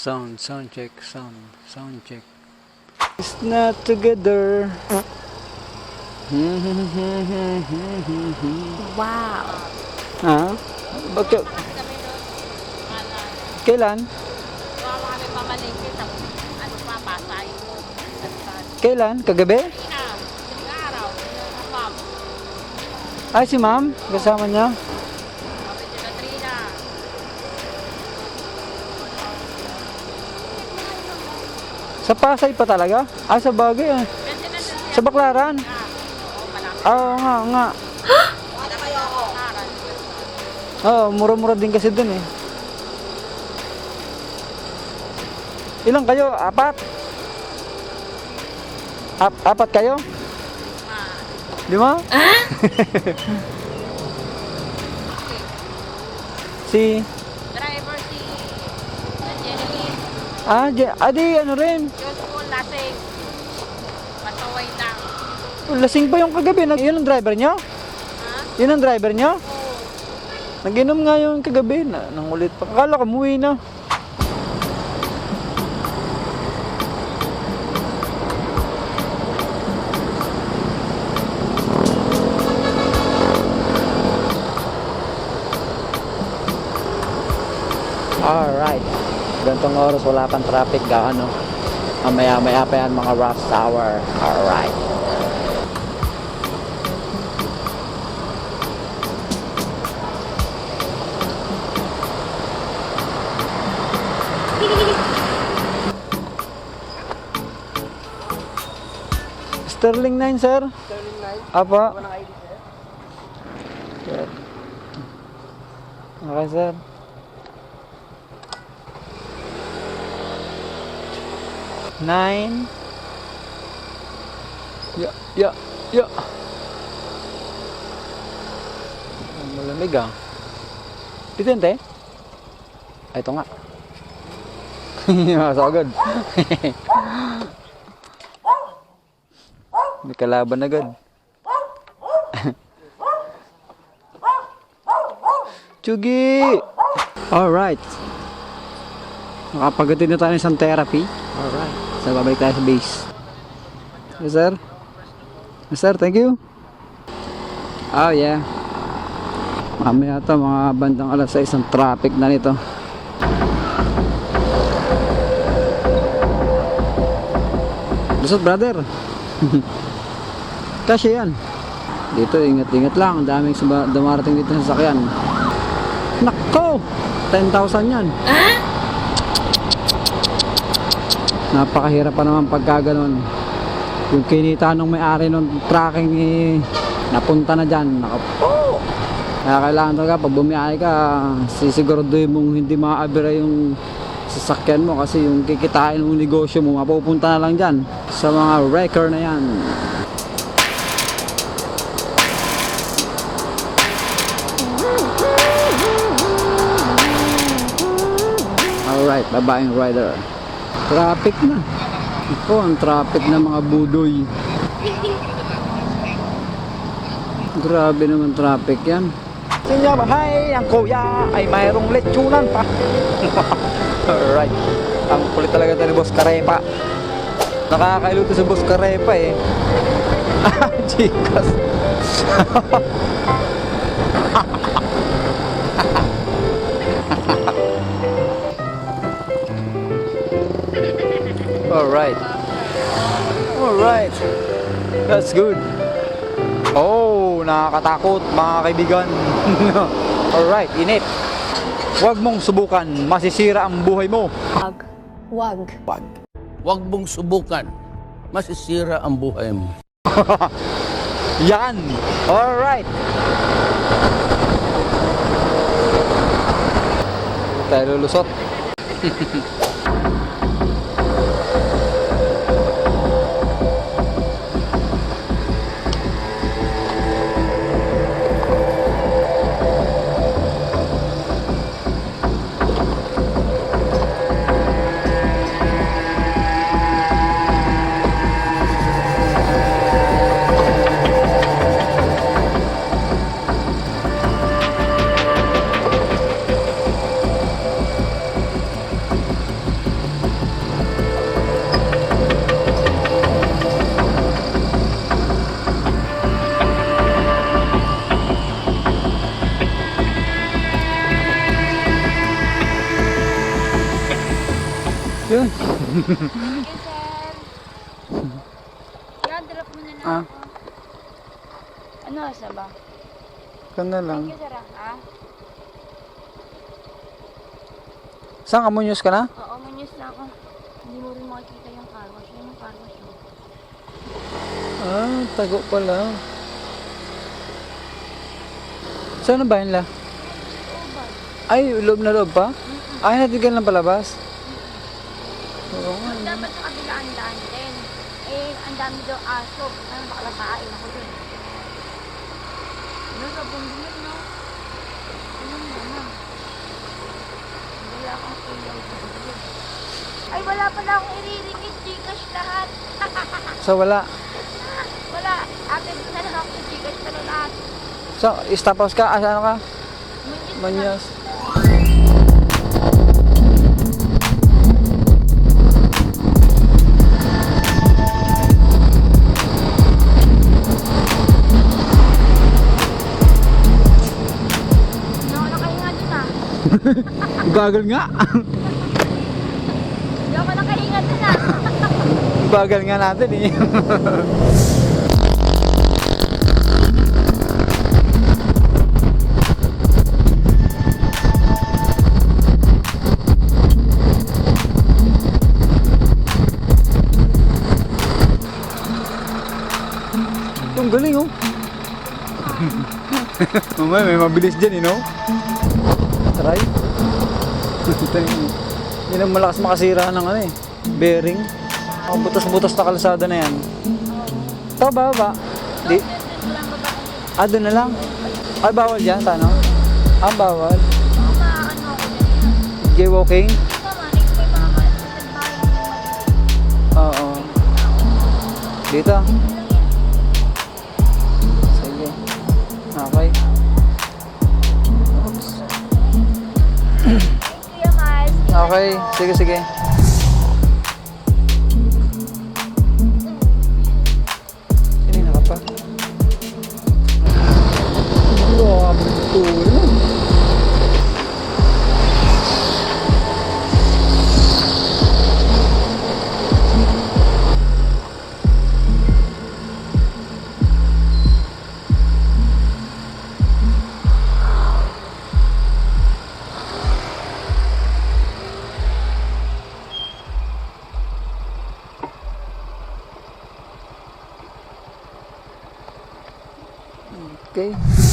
Sound, sound check, sound, sound check. It's not together. Wow. ha? Bakit? Kailan? Ano. Kailan? Kagabi? Ay, si ma'am. Kasama niya. Sa Pasay pa talaga? Ah, sa bagay ah. Na siya. Sa Baklaran? Oo. Ah, Oo nga, nga. Oo, mura-mura din kasi dun eh. Ilang kayo? Apat? Ap apat kayo? Ah, Lima? si... driver si na Jenny. Ah, Je- ah, di ano rin. Yung school lasing. Mataway lang. Lasing pa yung kagabi. Nag- Yun ang driver nyo? Ha? Yun ang driver nyo? Oo. Nag-inom nga yung kagabi. Na, nang ulit pa. Akala ko umuwi na. Alright. Gantong oras wala pang traffic ga ano. Mamaya maya pa yan mga rush hour. Alright. Sterling 9 sir? Sterling 9? Apa? Sir. Okay sir. Nine. Ya, ya. Ang Malamig ah. Dito yun, te? Ito nga. agad. May kalaban agad. Chugi! Alright. Nakapagdating na tayo ng isang therapy. Alright. So, babalik tayo sa base. Yes, sir. Yes, sir. Thank you. Oh, yeah. Mamaya ito, mga bandang alas 6 ang traffic na nito. Lusot, brother. Kasi yan. Dito, ingat-ingat lang. Ang daming dumarating dito sa sakyan. Nako! 10,000 yan. Napakahirap pa naman pagka ganun. Yung kinita nung may-ari ng tracking eh, napunta na dyan. Nako po! Kaya kailangan talaga pag bumiyahe ka, sisiguraduhin mong hindi maabira yung sasakyan mo kasi yung kikitain ng negosyo mo mapupunta na lang dyan sa mga wrecker na yan. Alright, babaeng rider. Traffic na. Ito ang traffic ng mga budoy. Grabe naman traffic yan. Sinya bahay, ang kuya ay mayroong lechunan pa. Alright. Ang kulit talaga ito ni Boss Karepa. Nakakailuto si Boss Karepa eh. Chicas. Alright. That's good. Oh, nakakatakot mga kaibigan. Alright, init. Huwag mong subukan, masisira ang buhay mo. Wag. Wag. Wag. Huwag mong subukan. Masisira ang buhay mo. Yan. Alright. Tayo lulusot. Yun. Thank you, sir. Yan, drop mo na lang Ah. ako. Ano, asa ba? Kanda lang. Thank you, sir. ah. Ha? Saan ka munyos ka na? Oo, manyos na ako. Hindi mo rin makikita yung car wash. Yan yung car wash. oh. Ah, tago pala. Saan na ba yun la? Ay, loob na loob pa? Ay, natigan lang palabas. Oo nga. Dapat sa kabila ang daan din. Eh, ang dami daw aso. Ano, makalakain ako dun. Ano, sa bundumit, no? Ano naman? Wala akong ilaw bundumit. Ay, wala pala akong iririkit. Gcash lahat. So, wala. wala. Ate, na lang ako sa Gcash na lahat. So, stop house ka? Ah, ano ka? Munyis Manyos. Bagal nga. Hindi ako nakahinga dun ah. Bagal nga natin eh. Ang galing oh. Mamaya may mabilis dyan eh no? Try. Yan ang malakas makasira ng ano eh. Bearing. Ang butas-butas na kalsada na yan. Ito ba ba? Di. Ah, doon na lang. Ay, bawal dyan, sa ano? Ah, bawal. Oo. Jaywalking? Tama, next may Okay, sige, sige. Okay.